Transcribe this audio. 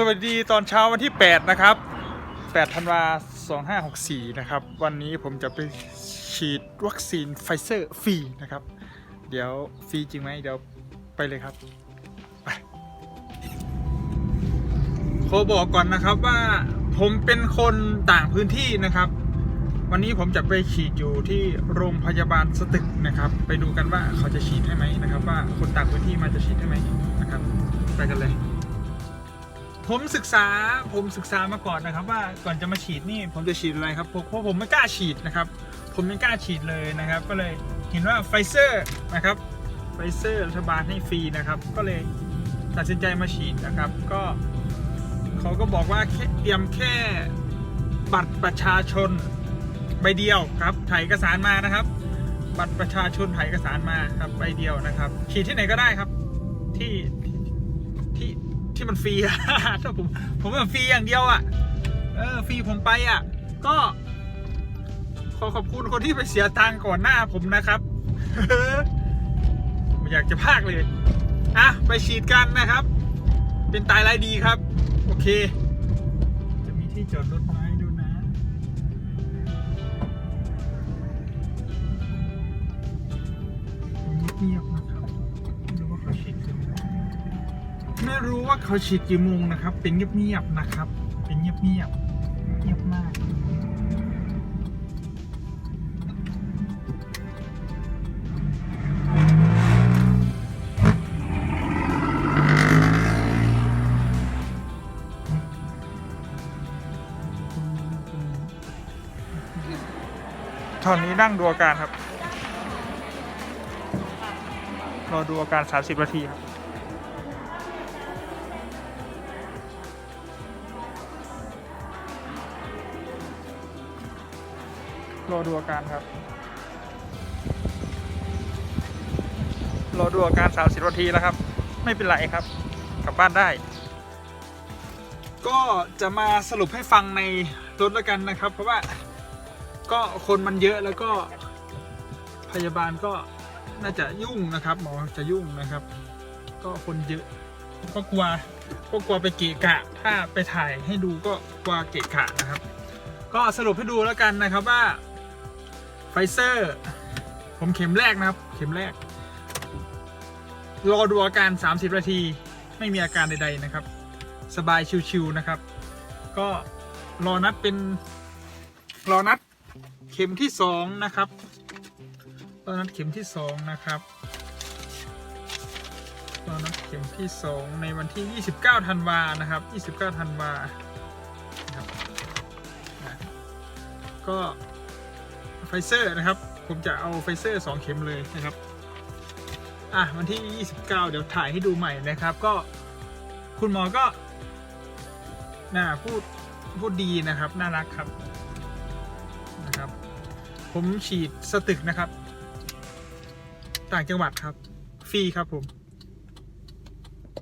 สวัสดีตอนเช้าวันที่ 8 นะครับ 8 ธันวา 2564 นะครับ วันนี้ผมจะไปฉีดวัคซีนไฟเซอร์ฟรีนะครับ เดี๋ยวฟรีจริงไหมเดี๋ยวไปเลยครับไปขอบอกก่อนนะครับว่าผมเป็นคนต่างพื้นที่นะครับ วันนี้ผมจะไปฉีดอยู่ที่โรงพยาบาลสตึกนะครับ ไปดูกันว่าเขาจะฉีดให้ไหมนะครับ ว่าคนต่างพื้นที่มาจะฉีดให้ไหมนะครับ ไปกันเลย ผมศึกษาผมศึกษามาก่อนนะครับ ว่าก่อนจะมาฉีดนี่ผมจะฉีดอะไรครับเพราะผมไม่กล้าฉีดนะครับ ผมไม่กล้าฉีดเลยนะครับ ก็เลยเห็นว่าไฟเซอร์นะครับไฟเซอร์รัฐบาลให้ฟรีนะครับ ก็เลยตัดสินใจมาฉีดนะครับ ก็เขาก็บอกว่าเตรียมแค่บัตรประชาชนใบเดียวครับถ่ายเอกสารมานะครับ บัตรประชาชนถ่ายเอกสารมาครับใบเดียวนะครับ ฉีดที่ไหนก็ได้ครับ ที่ที่ ที่มันฟรีอะถ้าผมผมว่าฟรีอย่างเดียวอะเออฟรีผมไปอะก็ ขอขอบคุณคนที่ไปเสียตังค์ก่อนหน้าผมนะครับไม่อยากจะพากเลยอะไปฉีดกันนะครับ เป็นตายรายดีครับ โอเค จะมีที่จอดรถไหมดูนะ เงียบๆ ไม่รู้ว่าเขาฉีดกี่โมงนะครับ เป็นเงียบๆนะครับ เป็นเงียบๆเงียบมากตอนนี้นั่งดูอาการครับ รอดูอาการ 30 นาทีครับ รอดูอาการครับ รอดูอาการ30นาทีแล้วครับ ไม่เป็นไรครับ กลับบ้านได้ ก็จะมาสรุปให้ฟังในรถแล้วกันนะครับ เพราะว่าก็คนมันเยอะแล้วก็พยาบาลก็น่าจะยุ่งนะครับหมอจะยุ่งนะครับ ก็คนเยอะก็กลัวก็กลัวไปเกะกะ ถ้าไปถ่ายให้ดูก็กลัวเกะกะนะครับ ก็สรุปให้ดูแล้วกันนะครับว่า เซอร์ ผมเข็มแรกนะครับ เข็มแรก รอดูอาการ 30 นาที ไม่มีอาการใด ๆ นะครับ สบายชิวๆนะครับ ก็รอนัดเป็น รอนัดเข็มที่สองนะครับรอนัดเข็มที่สองนะครับรอนัดเข็มที่สองในวันที่ 29 ธันวานะครับ 29 ธันวาครับก็ ไฟเซอร์นะครับ ผมจะเอาไฟเซอร์ 2 เข็มเลยนะครับ อะวันที่ 29 เดี๋ยวถ่ายให้ดูใหม่นะครับ ก็คุณหมอก็น่าพูดพูดดีนะครับ น่ารักครับนะครับ ผมฉีดสตึกนะครับ ต่างจังหวัดครับ ฟรีครับผม